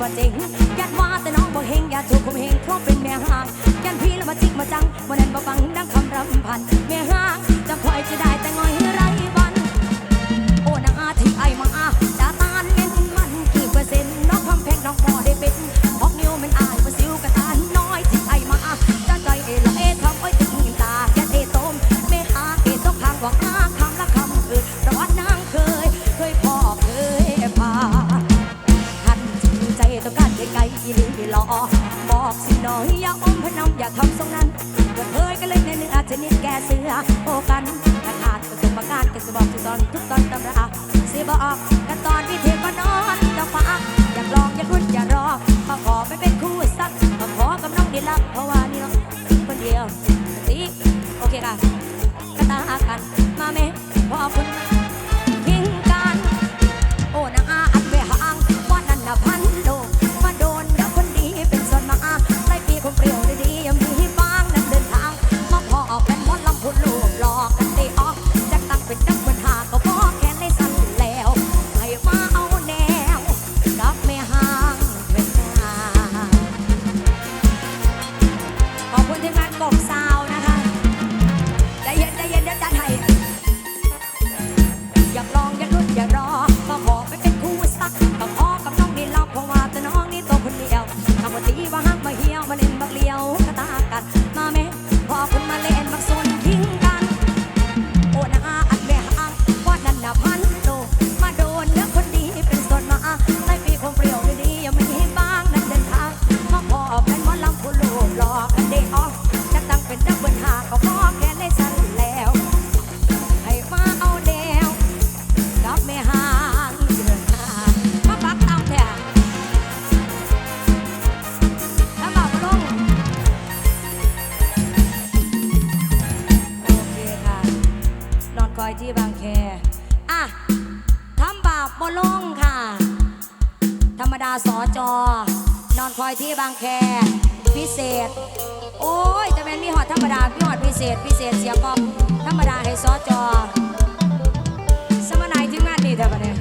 บ่จริงยัดว่าแต่น้องบ่เฮงอย่าถูกผมเฮงเพราะเป็นแม่ห่างยันพี่แล้วมาจิกมาจังวันนั้นบ่ฟัง ทุกตอนตำราสิบอกกันตอนวิเทก็นอนจะฟังอยากลองอยากรุ่อยากรอ さい อยที่บางแค พิเศษ โอ้ยจะเป็นมีหอดธรรมดามีหอดพิเศษ พิเศษเสียกองธรรมดาให้ซอจอ สมนายถึงงานนี่เถอะะเนี่ย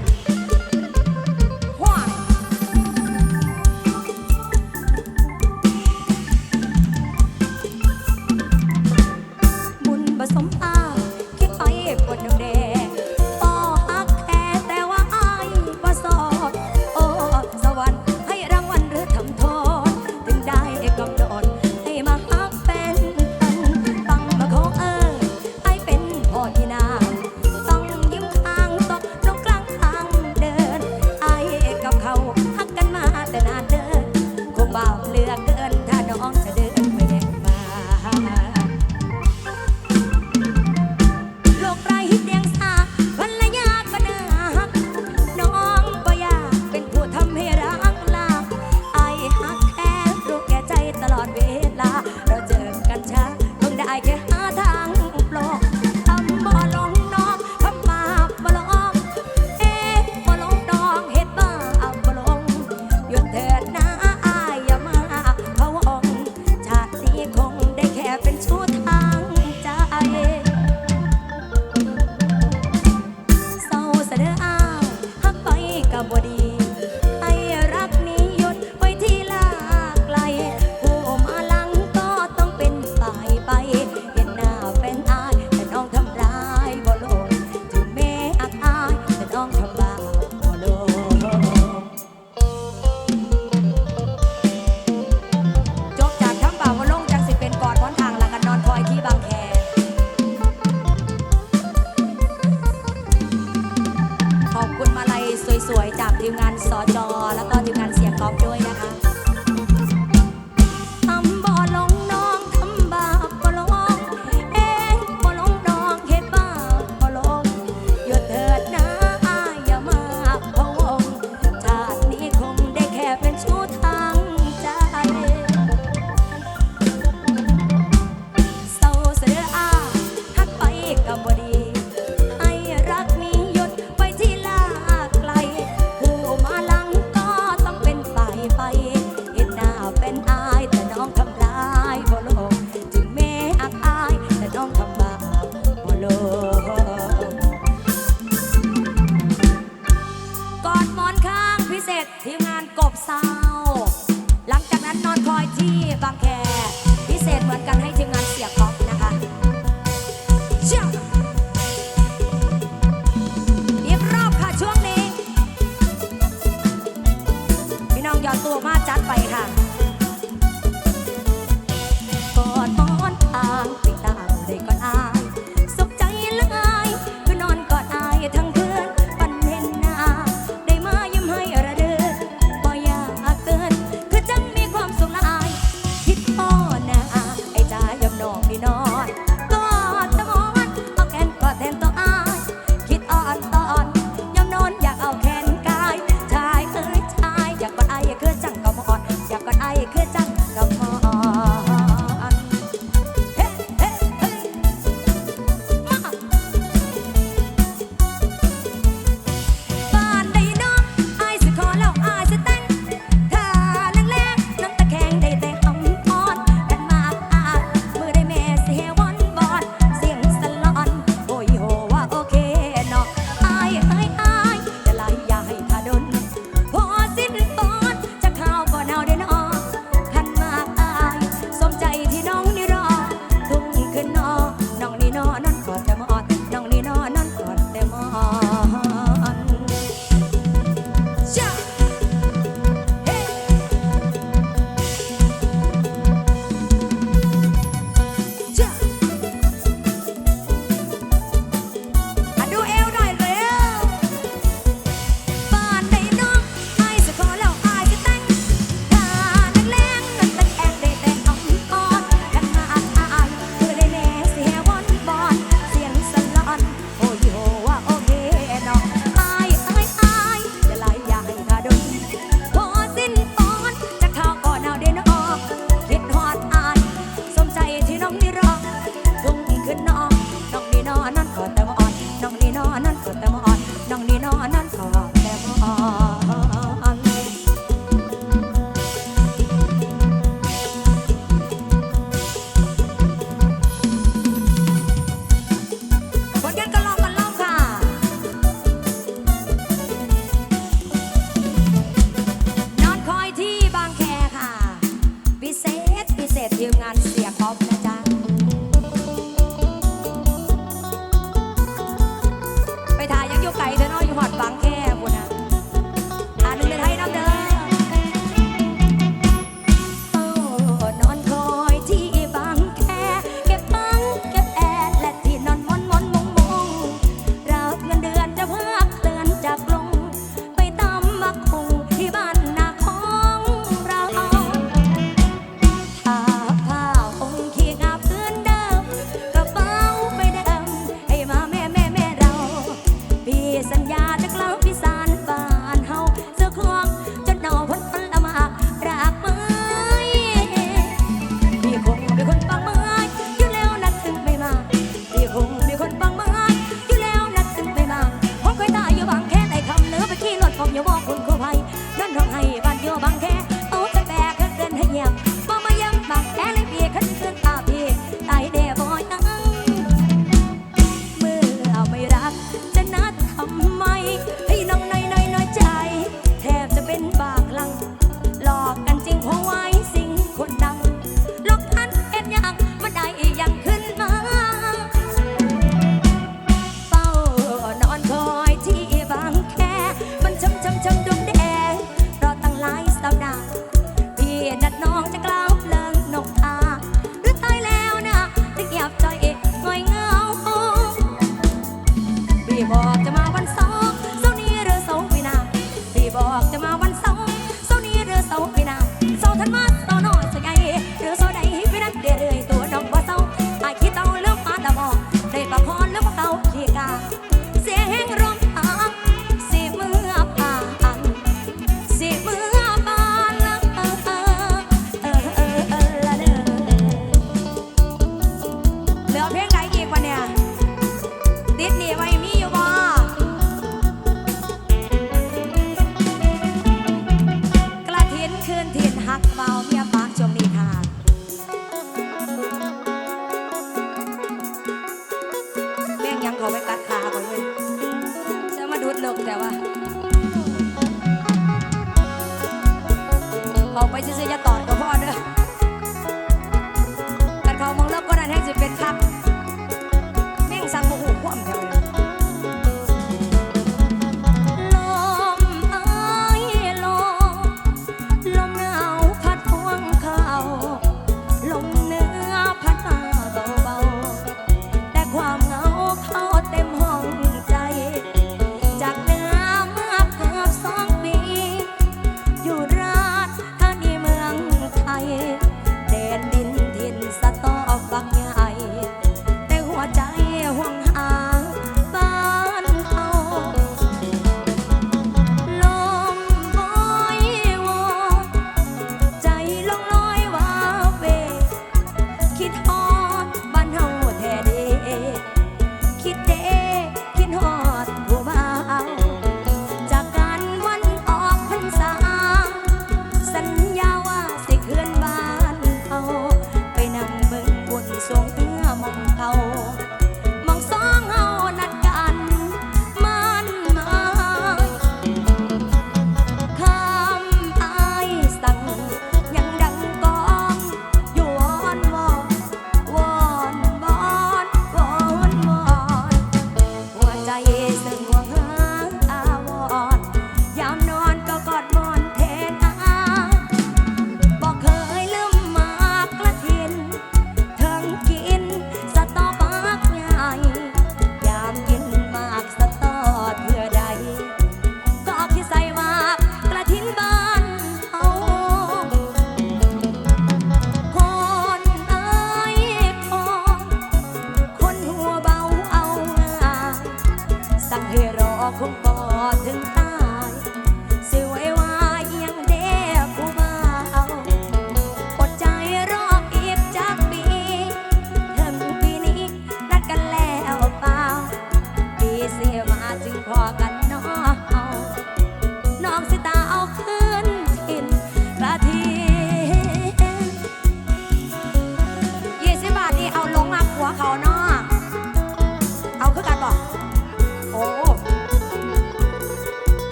vai pasti saya nyetor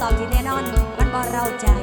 ตอบที่แน่นอน มันบอกเราจะ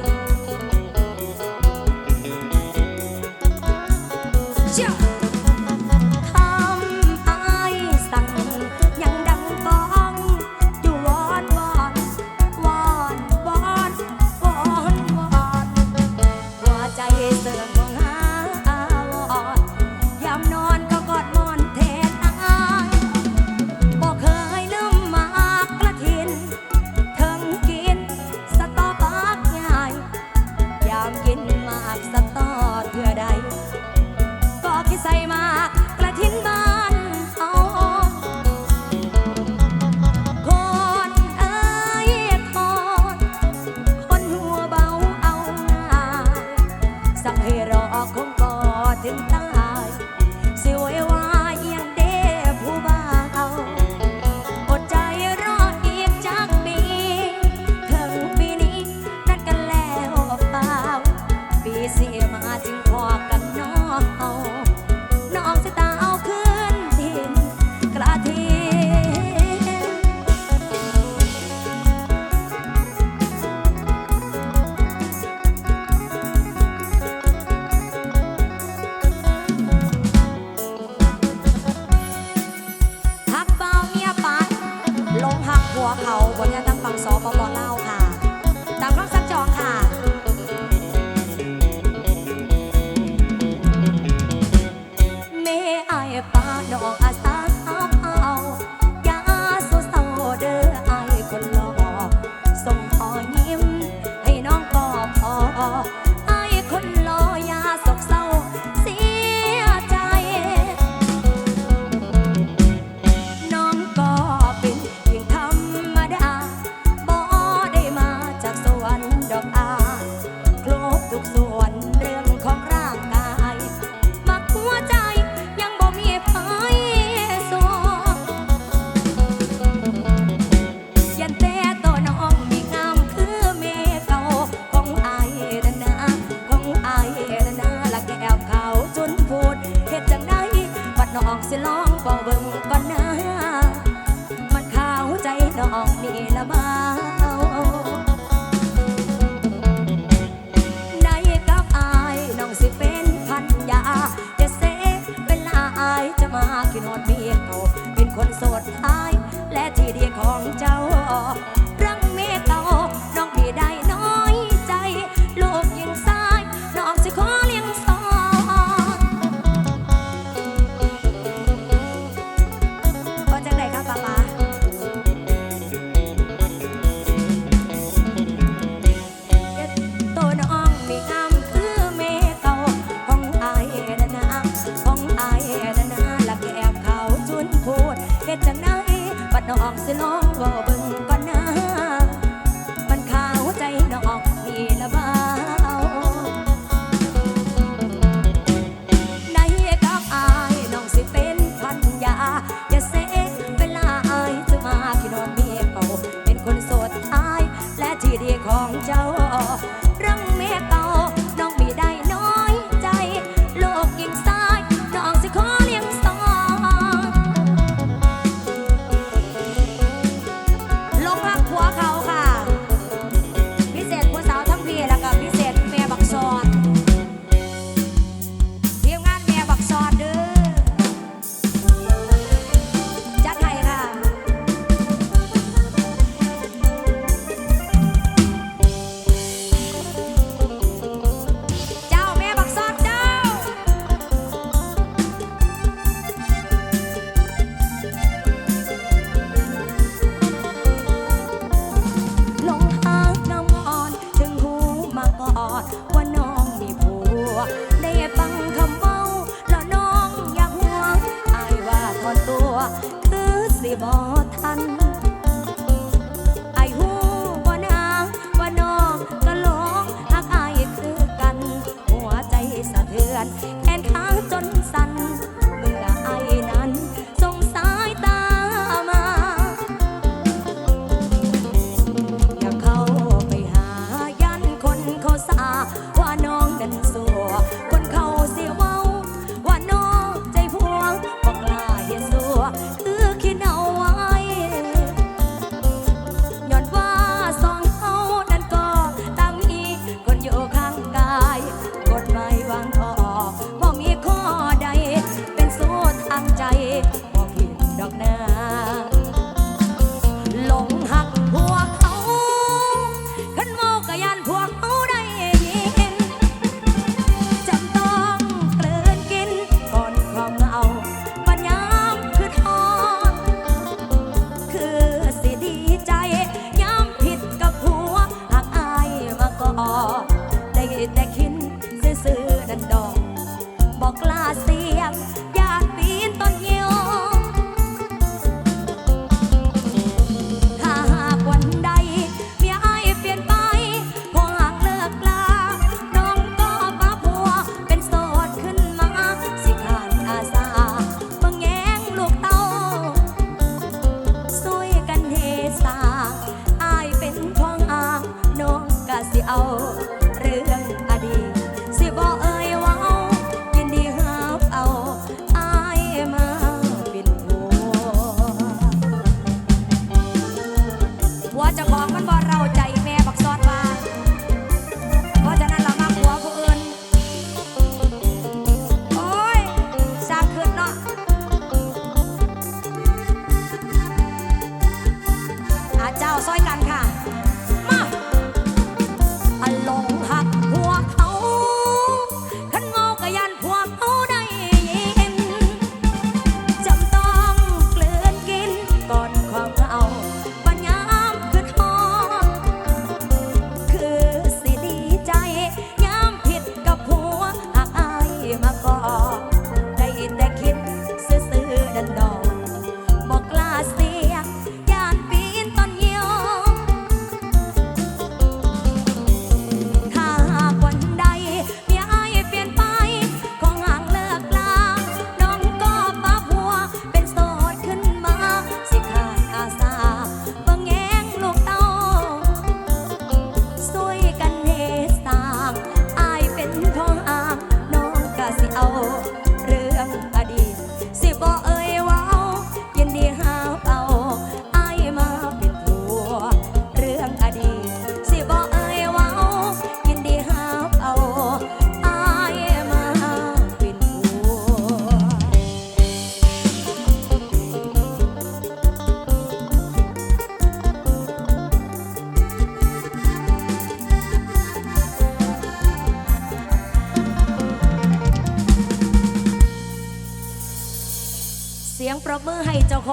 เก่าเป็นคนโสดท้าย และที่ดีของเจ้า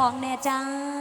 องแน่จ้า